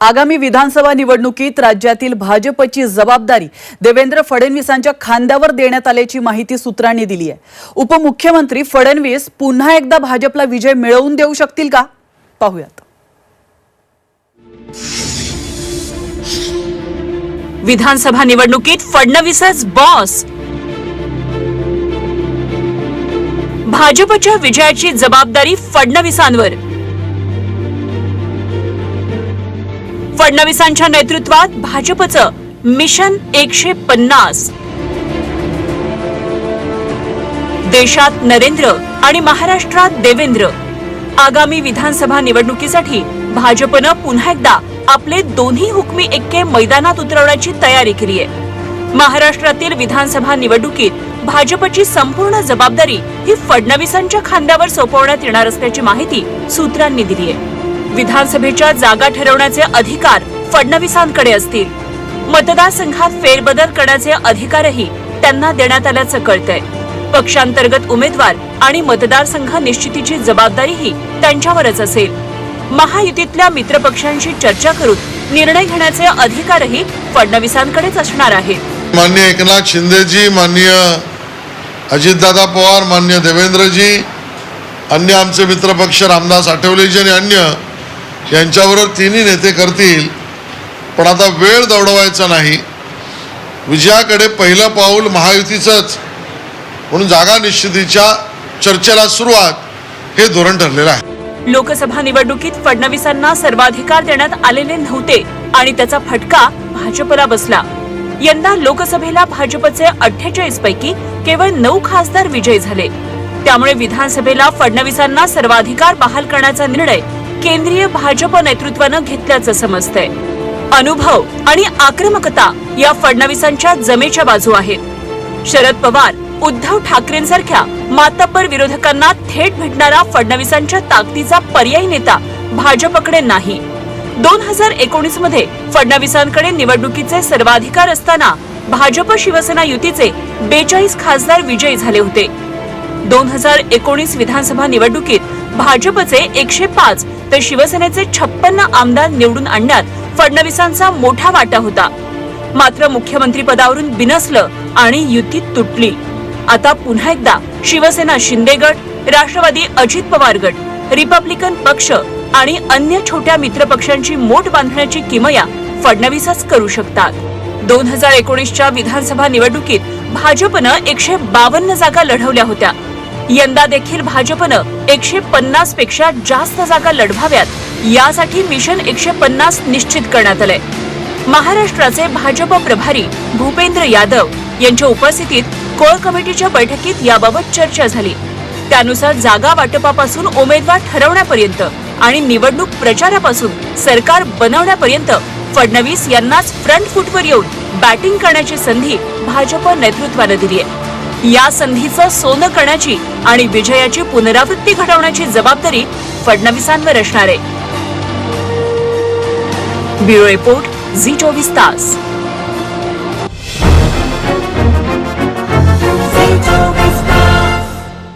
आगामी विधानसभा निवडणुकीत राज्यातील भाजपची जबाबदारी देवेंद्र फडणवीसांच्या खांद्यावर देण्यात आल्याची माहिती सूत्रांनी दिली आहे. उपमुख्यमंत्री फडणवीस पुन्हा एकदा भाजपला विजय मिळवून देऊ शकतील का? पाहूयात. विधानसभा निवडणुकीत फडणवीसच बॉस भाजपच्या विजयाची जबाबदारी फडणवीसांवर. फडणवीसांच्या नेतृत्वात भाजपचं मिशन एकशे पन्नास. देशात नरेंद्र आणि महाराष्ट्रात देवेंद्र. आगामी विधानसभा निवडणुकीसाठी भाजपनं पुन्हा एकदा आपले दोन्ही हुकमी एक्के मैदानात उतरवण्याची तयारी केली आहे. महाराष्ट्रातील विधानसभा निवडणुकीत भाजपची संपूर्ण जबाबदारी ही फडणवीसांच्या खांद्यावर सोपवण्यात येणार असल्याची माहिती सूत्रांनी दिली आहे. विधानसभेच्या जागा ठरवण्याचे अधिकार फडणवीसांकडे असतील. मतदारसंघात फेरबदल करण्याचे अधिकारही त्यांना देण्यात आल्याचं कळतंय. पक्षांतर्गत उमेदवार आणि मतदारसंघ निश्चितीची जबाबदारीही त्यांच्यावरच असेल. महायुतीतल्या मित्रपक्षांशी चर्चा करून निर्णय घेण्याचे अधिकारही फडणवीसांकडेच असणार आहेत माननीय एकनाथ शिंदेजी माननीय अजितदादा पवार माननीय देवेंद्रजी अन्य आमचे मित्रपक्ष रामदास आठवलेजी आणि अन्य यांच्याबरोबर तिन्ही नेते करतील पण आता वेळ दौडवायचा नाही. विजयाकडे पहिलं पाऊल महायुतीचंच. म्हणून जागा निश्चितीच्या चर्चेला सुरुवात हे धोरण ठरलेलं आहे. लोकसभा निवडणुकीत फडणवीसांना सर्वाधिकार देण्यात आलेले नव्हते आणि त्याचा फटका भाजपला बसला. यंदा लोकसभेला भाजपचे अठ्ठेचाळीस पैकी केवळ नऊ खासदार विजयी झाले. त्यामुळे विधानसभेला फडणवीसांना सर्वाधिकार बहाल करण्याचा निर्णय केंद्रीय भाजप नेतृत्वानं घेतल्याचं समजतंय. अनुभव आणि आक्रमकता या फडणवीसांच्या जमेच्या बाजू आहेत. शरद पवार उद्धव ठाकरेंसारख्या मातब्बर विरोधकांना थेट भेटणारा फडणवीसांच्या ताकदीचा पर्यायी नेता भाजपकडे नाही. दोन हजार एकोणीसमध्ये फडणवीसांकडे निवडणुकीचे सर्वाधिकार असताना भाजप शिवसेना युतीचे बेचाळीस खासदार विजयी झाले होते. दोन हजार एकोणीस विधानसभा निवडणुकीत भाजपचे एकशे पाच तर शिवसेनेचे छप्पन्न आमदार निवडून आणण्यात फडणवीसांचा मोठा वाटा होता. मात्र मुख्यमंत्री पदावरून बिनसलं आणि युती तुटली. आता पुन्हा एकदा शिवसेना शिंदे गट राष्ट्रवादी अजित पवार गट रिपब्लिकन पक्ष आणि अन्य छोट्या मित्रपक्षांची मोठ बांधण्याची किमया फडणवीसच करू शकतात. दोन हजार एकोणीसच्या विधानसभा निवडणुकीत भाजपनं एकशे बावन्न जागा लढवल्या होत्या. यंदा देखील भाजपनं एकशे पन्नासपेक्षा जास्त जागा लढवाव्यात. यासाठी मिशन एकशे पन्नास निश्चित करण्यात आलंय. महाराष्ट्राचे भाजप प्रभारी भूपेंद्र यादव यांच्या उपस्थितीत कोर कमिटीच्या बैठकीत याबाबत चर्चा झाली. त्यानुसार जागा वाटपापासून उमेदवार ठरवण्यापर्यंत आणि निवडणूक प्रचारापासून सरकार बनवण्यापर्यंत फडणवीस यांनाच फ्रंट फुटवर येऊन बॅटिंग करण्याची संधी भाजप नेतृत्वानं दिली आहे या संधीचं सोनं करण्याची आणि विजयाची पुनरावृत्ती घडवण्याची जबाबदारी फडणवीसांवर असणार आहे. ब्युरो रिपोर्ट झी चोवीस तास.